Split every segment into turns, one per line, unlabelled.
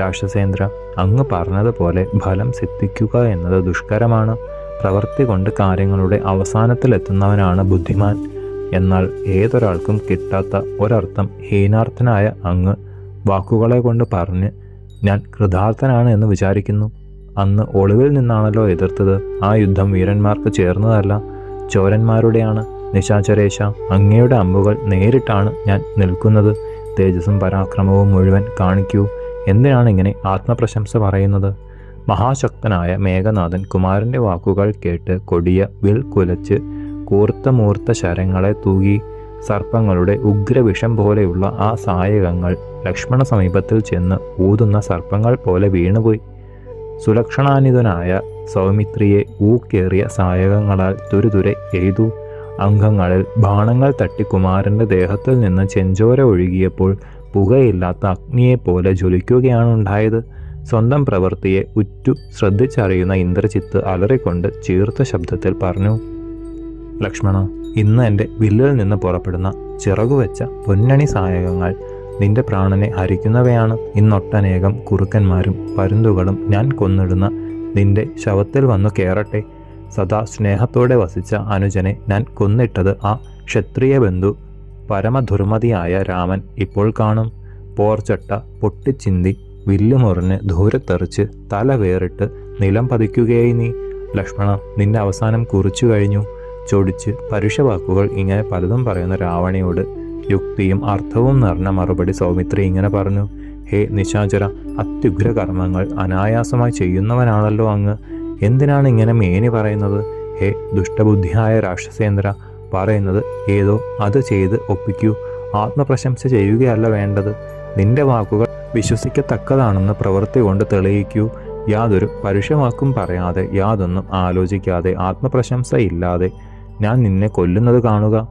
രാക്ഷസേന്ദ്ര അങ്ങ് പറഞ്ഞതുപോലെ ഫലം സിദ്ധിക്കുക എന്നത് ദുഷ്കരമാണ്. പ്രവൃത്തി കൊണ്ട് കാര്യങ്ങളുടെ അവസാനത്തിലെത്തുന്നവനാണ് ബുദ്ധിമാൻ. എന്നാൽ ഏതൊരാൾക്കും കിട്ടാത്ത ഒരർത്ഥം ഹീനാർത്ഥനായ അങ്ങ് വാക്കുകളെ കൊണ്ട് പറഞ്ഞ് ഞാൻ കൃതാർത്ഥനാണ് എന്ന് വിചാരിക്കുന്നു. അന്ന് ഒളിവിൽ നിന്നാണല്ലോ എതിർത്തത്. ആ യുദ്ധം വീരന്മാർക്ക് ചേർന്നതല്ല ചോരന്മാരുടെയാണ്. നിശാചരേശ അങ്ങയുടെ അമ്പുകൾ നേരിട്ടാണ് ഞാൻ നിൽക്കുന്നത്. തേജസ്സും പരാക്രമവും മുഴുവൻ കാണിക്കൂ. എന്തിനാണ് ഇങ്ങനെ ആത്മപ്രശംസ പറയുന്നത്? മഹാശക്തനായ മേഘനാഥൻ കുമാരന്റെ വാക്കുകൾ കേട്ട് കൊടിയ വിൽ കുലച്ച് കൂർത്ത മൂർത്ത ശരങ്ങളെ തൂകി സർപ്പങ്ങളുടെ ഉഗ്രവിഷം പോലെയുള്ള ആ സായകങ്ങൾ ലക്ഷ്മണ സമീപത്തിൽ ചെന്ന് ഊതുന്ന സർപ്പങ്ങൾ പോലെ വീണുപോയി. സുലക്ഷണാനിതനായ സൗമിത്രിയെ ഊക്കേറിയ സായകങ്ങളാൽ തുരുതുരെ എയ്തു. അംഗങ്ങളിൽ ബാണങ്ങൾ തട്ടി കുമാരന്റെ ദേഹത്തിൽ നിന്ന് ചെഞ്ചോര ഒഴുകിയപ്പോൾ പുകയില്ലാത്ത അഗ്നിയെപ്പോലെ ജ്വലിക്കുകയാണ് ഉണ്ടായത്. സ്വന്തം പ്രവൃത്തിയെ ഉറ്റു ശ്രദ്ധിച്ചറിയുന്ന ഇന്ദ്രജിത്ത് അലറിക്കൊണ്ട് ചീർത്ത ശബ്ദത്തിൽ പറഞ്ഞു ലക്ഷ്മണ ഇന്ന് എന്റെ വില്ലിൽ നിന്ന് പുറപ്പെടുന്ന ചിറകുവെച്ച പൊന്നണി സായകങ്ങൾ നിന്റെ പ്രാണനെ ഹരിക്കുന്നവയാണ്. ഇന്നൊട്ടനേകം കുറുക്കന്മാരും പരുന്തുകളും ഞാൻ കൊന്നിടുന്ന നിന്റെ ശവത്തിൽ വന്നു കയറട്ടെ സദാ സ്നേഹത്തോടെ വസിച്ച അനുജനെ ഞാൻ കൊന്നിട്ടത് ആ ക്ഷത്രിയ ബന്ധു പരമധുർമതിയായ രാമൻ ഇപ്പോൾ കാണും. പോർച്ചട്ട പൊട്ടിച്ചിന്തി വില്ലുമുറിഞ്ഞ് ദൂരത്തെറിച്ച് തല വേറിട്ട് നിലം പതിക്കുകയായി നീ. ലക്ഷ്മണ നിന്റെ അവസാനം കുറിച്ചു കഴിഞ്ഞു. ചൊടിച്ച് പരുഷവാക്കുകൾ ഇങ്ങനെ പലതും പറയുന്ന രാവണിയോട് യുക്തിയും അർത്ഥവും നിറഞ്ഞ മറുപടി സൗമിത്രി ഇങ്ങനെ പറഞ്ഞു. ഹേ നിശാചര അത്യുഗ്ര കർമ്മങ്ങൾ അനായാസമായി ചെയ്യുന്നവനാണല്ലോ അങ്ങ്. എന്തിനാണ് ഇങ്ങനെ മേനി പറയുന്നത്? ഹേ ദുഷ്ടബുദ്ധിയായ രാക്ഷസേന്ദ്ര പറയുന്നത് ഏതോ അത് ചെയ്ത് ഒപ്പിക്കൂ. ആത്മപ്രശംസ ചെയ്യുകയല്ല വേണ്ടത്. നിന്റെ വാക്കുകൾ വിശ്വസിക്കത്തക്കതാണെന്ന് പ്രവൃത്തി കൊണ്ട് തെളിയിക്കൂ. യാതൊരു പരുഷവാക്കും പറയാതെ യാതൊന്നും ആലോചിക്കാതെ ആത്മപ്രശംസ ഇല്ലാതെ ഞാൻ നിന്നെ കൊല്ലുന്നത് കാണുക.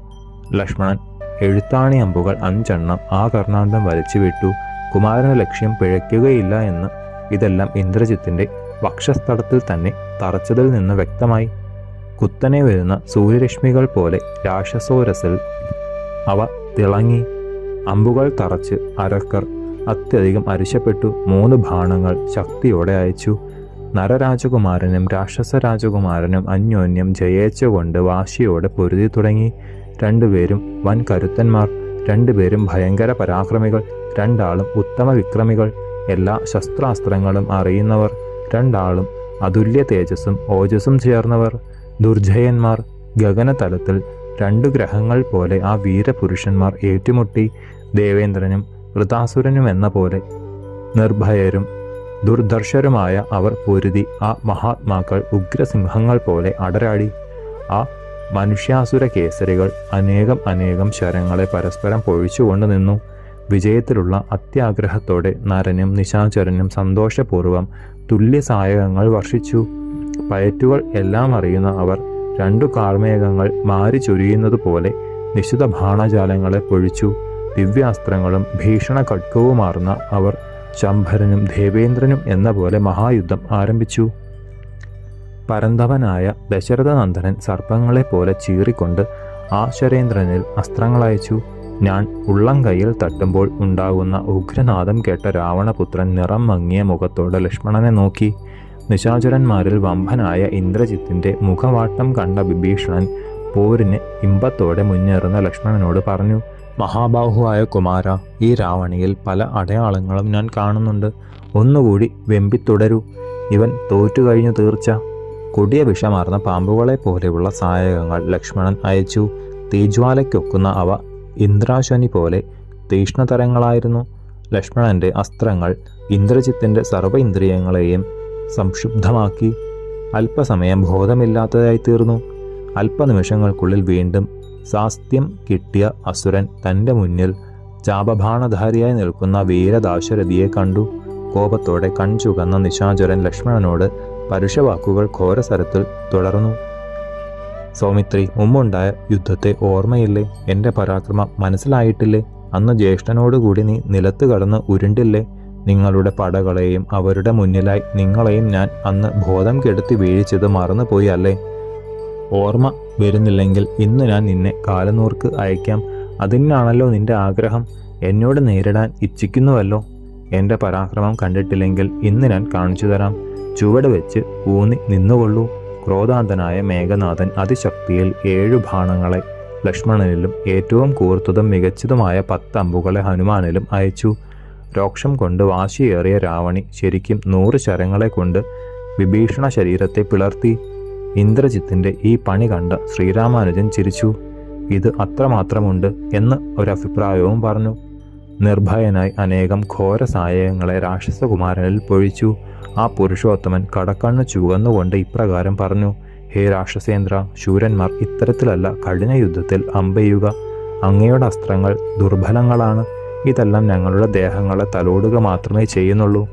ലക്ഷ്മണൻ എഴുത്താണി അമ്പുകൾ അഞ്ചെണ്ണം ആ കർണാന്തം വലിച്ചു വിട്ടു കുമാരന ലക്ഷ്യം പിഴയ്ക്കുകയില്ല എന്ന്. ഇതെല്ലാം ഇന്ദ്രജിത്തിന്റെ വക്ഷസ്ഥലത്തിൽ തന്നെ തറച്ചതിൽ നിന്ന് വ്യക്തമായി. കുത്തനെ വരുന്ന സൂര്യരശ്മികൾ പോലെ രാക്ഷസോരസിൽ അവ തിളങ്ങി അമ്പുകൾ തറച്ച് അരക്കർ അത്യധികം അരിശപ്പെട്ടു മൂന്ന് ഭാണങ്ങൾ ശക്തിയോടെ അയച്ചു. നരരാജകുമാരനും രാക്ഷസ രാജകുമാരനും അന്യോന്യം ജയിച്ചുകൊണ്ട് വാശിയോടെ പൊരുതി തുടങ്ങി. രണ്ടുപേരും വൻ കരുത്തന്മാർ രണ്ടുപേരും ഭയങ്കര പരാക്രമികൾ രണ്ടാളും ഉത്തമ വിക്രമികൾ. എല്ലാ ശസ്ത്രാസ്ത്രങ്ങളും അറിയുന്നവർ രണ്ടാളും അതുല്യ തേജസ്സും ഓജസ്സും ചേർന്നവർ. ദുർജയന്മാർ ഗഗനതലത്തിൽ രണ്ടു ഗ്രഹങ്ങൾ പോലെ ആ വീരപുരുഷന്മാർ ഏറ്റുമുട്ടി ദേവേന്ദ്രനും വൃതാസുരനും എന്ന പോലെ നിർഭയരും ദുർദർശരുമായ അവർ പൊരുതി ആ മഹാത്മാക്കൾ ഉഗ്രസിംഹങ്ങൾ പോലെ അടരാടി ആ മനുഷ്യാസുര കേസരികൾ അനേകം അനേകം ശരങ്ങളെ പരസ്പരം പൊഴിച്ചുകൊണ്ട് നിന്നു. വിജയത്തിലുള്ള അത്യാഗ്രഹത്തോടെ നരനും നിശാചരനും സന്തോഷപൂർവം തുല്യ സായകങ്ങൾ വർഷിച്ചു. പയറ്റുകൾ എല്ലാം അറിയുന്ന അവർ രണ്ടു കാർമേഘങ്ങൾ മാരി ചൊരിയുന്നത് പോലെ നിശിത ബാണജാലങ്ങളെ പൊഴിച്ചു ദിവ്യാസ്ത്രങ്ങളും ഭീഷണ ഖഡ്ഗവുമാർന്ന അവർ ശംഭരനും ദേവേന്ദ്രനും എന്ന പോലെ മഹായുദ്ധം ആരംഭിച്ചു. പരന്തവനായ ദശരഥനന്ദനൻ സർപ്പങ്ങളെ പോലെ ചീറിക്കൊണ്ട് ആശരേന്ദ്രനിൽ ശരേന്ദ്രനിൽ അസ്ത്രങ്ങളയച്ചു ഞാൻ ഉള്ളം കൈയിൽ തട്ടുമ്പോൾ ഉണ്ടാകുന്ന ഉഗ്രനാദം കേട്ട രാവണപുത്രൻ നിറം മങ്ങിയ മുഖത്തോടെ ലക്ഷ്മണനെ നോക്കി. നിശാചരന്മാരിൽ വമ്പനായ ഇന്ദ്രജിത്തിന്റെ മുഖവാട്ടം കണ്ട വിഭീഷണൻ പോരിന് ഇമ്പത്തോടെ മുന്നേറുന്ന ലക്ഷ്മണനോട് പറഞ്ഞു മഹാബാഹുവായ കുമാര ഈ രാവണിയിൽ പല അടയാളങ്ങളും ഞാൻ കാണുന്നുണ്ട്. ഒന്നുകൂടി വെമ്പിത്തുടരൂ. ഇവൻ തോറ്റു കഴിഞ്ഞു തീർച്ച. കൊടിയ വിഷമാർന്ന പാമ്പുകളെ പോലെയുള്ള സായകങ്ങൾ ലക്ഷ്മണൻ അയച്ചു. തീജ്വാലയ്ക്കൊക്കുന്ന അവ ഇന്ദ്രാശനി പോലെ തീക്ഷ്ണതരങ്ങളായിരുന്നു ലക്ഷ്മണന്റെ അസ്ത്രങ്ങൾ ഇന്ദ്രജിത്തിന്റെ സർവ ഇന്ദ്രിയങ്ങളെയും സംക്ഷുബ്ധമാക്കി അല്പസമയം ബോധമില്ലാത്തതായി തീർന്നു. അല്പനിമിഷങ്ങൾക്കുള്ളിൽ വീണ്ടും സാസ്ത്യം കിട്ടിയ അസുരൻ തന്റെ മുന്നിൽ ചാപബാണധാരിയായി നിൽക്കുന്ന വീരദാശരഥിയെ കണ്ടു. കോപത്തോടെ കൺചുകന്ന നിശാചരൻ ലക്ഷ്മണനോട് പരുഷവാക്കുകൾ ഘോരസരത്തിൽ തുടർന്നു. സൗമിത്രി മുമ്പുണ്ടായ യുദ്ധത്തെ ഓർമ്മയില്ലേ? എന്റെ പരാക്രമം മനസ്സിലായിട്ടില്ലേ? അന്ന് ജ്യേഷ്ഠനോടുകൂടി നീ നിലത്ത് കടന്ന് ഉരുണ്ടില്ലേ? നിങ്ങളുടെ പടകളെയും അവരുടെ മുന്നിലായി നിങ്ങളെയും ഞാൻ അന്ന് ബോധം കെടുത്തി വീഴിച്ചത് മറന്നുപോയി അല്ലേ? ഓർമ്മ വരുന്നില്ലെങ്കിൽ ഇന്ന് ഞാൻ നിന്നെ കാലനൂർക്ക് അയക്കാം. അതിനാണല്ലോ നിന്റെ ആഗ്രഹം. എന്നോട് നേരിടാൻ ഇച്ഛിക്കുന്നുവല്ലോ. എന്റെ പരാക്രമം കണ്ടിട്ടില്ലെങ്കിൽ ഇന്ന് ഞാൻ കാണിച്ചു തരാം. ചുവട് വെച്ച് ഊന്നി നിന്നുകൊള്ളൂ. ക്രോധാന്തനായ മേഘനാഥൻ അതിശക്തിയിൽ ഏഴു ബാണങ്ങളെ ലക്ഷ്മണനിലും ഏറ്റവും കൂർത്തതും മികച്ചതുമായ പത്തമ്പുകളെ ഹനുമാനിലും അയച്ചു. രോക്ഷം കൊണ്ട് വാശിയേറിയ രാവണി ശരിക്കും നൂറ് ശരങ്ങളെ കൊണ്ട് വിഭീഷണ ശരീരത്തെ പിളർത്തി. ഇന്ദ്രജിത്തിന്റെ ഈ പണി കണ്ട ശ്രീരാമാനുജൻ ചിരിച്ചു. ഇത് അത്രമാത്രമുണ്ട് എന്ന് ഒരഭിപ്രായവും പറഞ്ഞു. നിർഭയനായി അനേകം ഘോര സായങ്ങളെ രാക്ഷസകുമാരനിൽ പൊഴിച്ചു. ആ പുരുഷോത്തമൻ കടക്കണ്ണു ചുവന്നുകൊണ്ട് ഇപ്രകാരം പറഞ്ഞു ഹേ രാക്ഷസേന്ദ്ര ശൂരന്മാർ ഇത്തരത്തിലല്ല കഠിന യുദ്ധത്തിൽ അമ്പെയ്യുക. അങ്ങയുടെ അസ്ത്രങ്ങൾ ദുർബലങ്ങളാണ്. ഇതെല്ലാം ഞങ്ങളുടെ ദേഹങ്ങളെ തലോടുക മാത്രമേ ചെയ്യുന്നുള്ളൂ.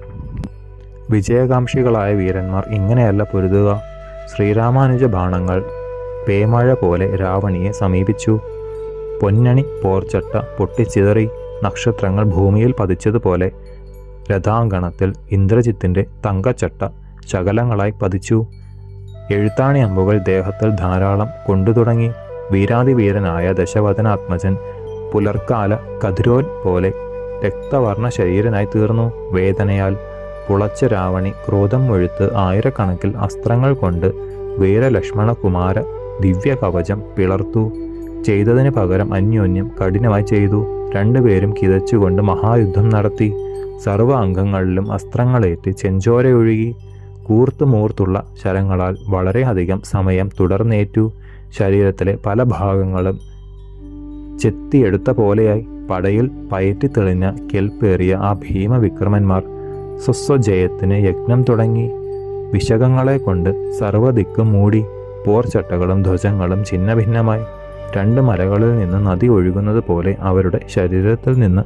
വിജയകാംക്ഷികളായ വീരന്മാർ ഇങ്ങനെയല്ല പൊരുതുക. ശ്രീരാമാനുജ ബാണങ്ങൾ പേമഴ പോലെ രാവണിയെ സമീപിച്ചു. പൊന്നണി പോർച്ചട്ട പൊട്ടിച്ചിതറി നക്ഷത്രങ്ങൾ ഭൂമിയിൽ പതിച്ചതുപോലെ രഥാങ്കണത്തിൽ ഇന്ദ്രജിത്തിന്റെ തങ്കച്ചട്ട ശകലങ്ങളായി പതിച്ചു. എഴുത്താണി അമ്പുകൾ ദേഹത്തിൽ ധാരാളം കൊണ്ടു തുടങ്ങി വീരാതിവീരനായ ദശവദനാത്മജൻ പുലർക്കാല കതിരോൻ പോലെ രക്തവർണ ശരീരനായി തീർന്നു. വേദനയാൽ പുളച്ച രാവണി ക്രോധം ഒഴുത്ത് ആയിരക്കണക്കിൽ അസ്ത്രങ്ങൾ കൊണ്ട് വീരലക്ഷ്മണ കുമാര ദിവ്യ കവചം പിളർത്തു. ചെയ്തതിന് പകരം അന്യോന്യം കഠിനമായി ചെയ്തു. രണ്ടുപേരും കിതച്ചുകൊണ്ട് മഹായുദ്ധം നടത്തി. സർവ അംഗങ്ങളിലും അസ്ത്രങ്ങളേറ്റ് ചെഞ്ചോരയൊഴുകി കൂർത്തുമൂർത്തുള്ള ശരങ്ങളാൽ വളരെയധികം സമയം തുടർന്നേറ്റു. ശരീരത്തിലെ പല ഭാഗങ്ങളും ചെത്തിയെടുത്ത പോലെയായി പടയിൽ പയറ്റി തെളിഞ്ഞ കെൽപ്പേറിയ ആ ഭീമവിക്രമന്മാർ സ്വസ്വജയത്തിന് യജ്ഞം തുടങ്ങി. വിശകങ്ങളെ കൊണ്ട് സർവദിക്കും മൂടി പോർച്ചട്ടകളും ധ്വജങ്ങളും ഛിന്നഭിന്നമായി. രണ്ട് മലകളിൽ നിന്ന് നദി ഒഴുകുന്നത് പോലെ അവരുടെ ശരീരത്തിൽ നിന്ന്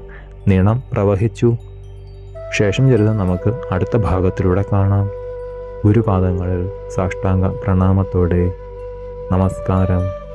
നിണം പ്രവഹിച്ചു. ശേഷം ചരിതം നമുക്ക് അടുത്ത ഭാഗത്തിലൂടെ കാണാം. ഗുരുപാദങ്ങളിൽ സാഷ്ടാംഗ പ്രണാമത്തോടെ നമസ്കാരം.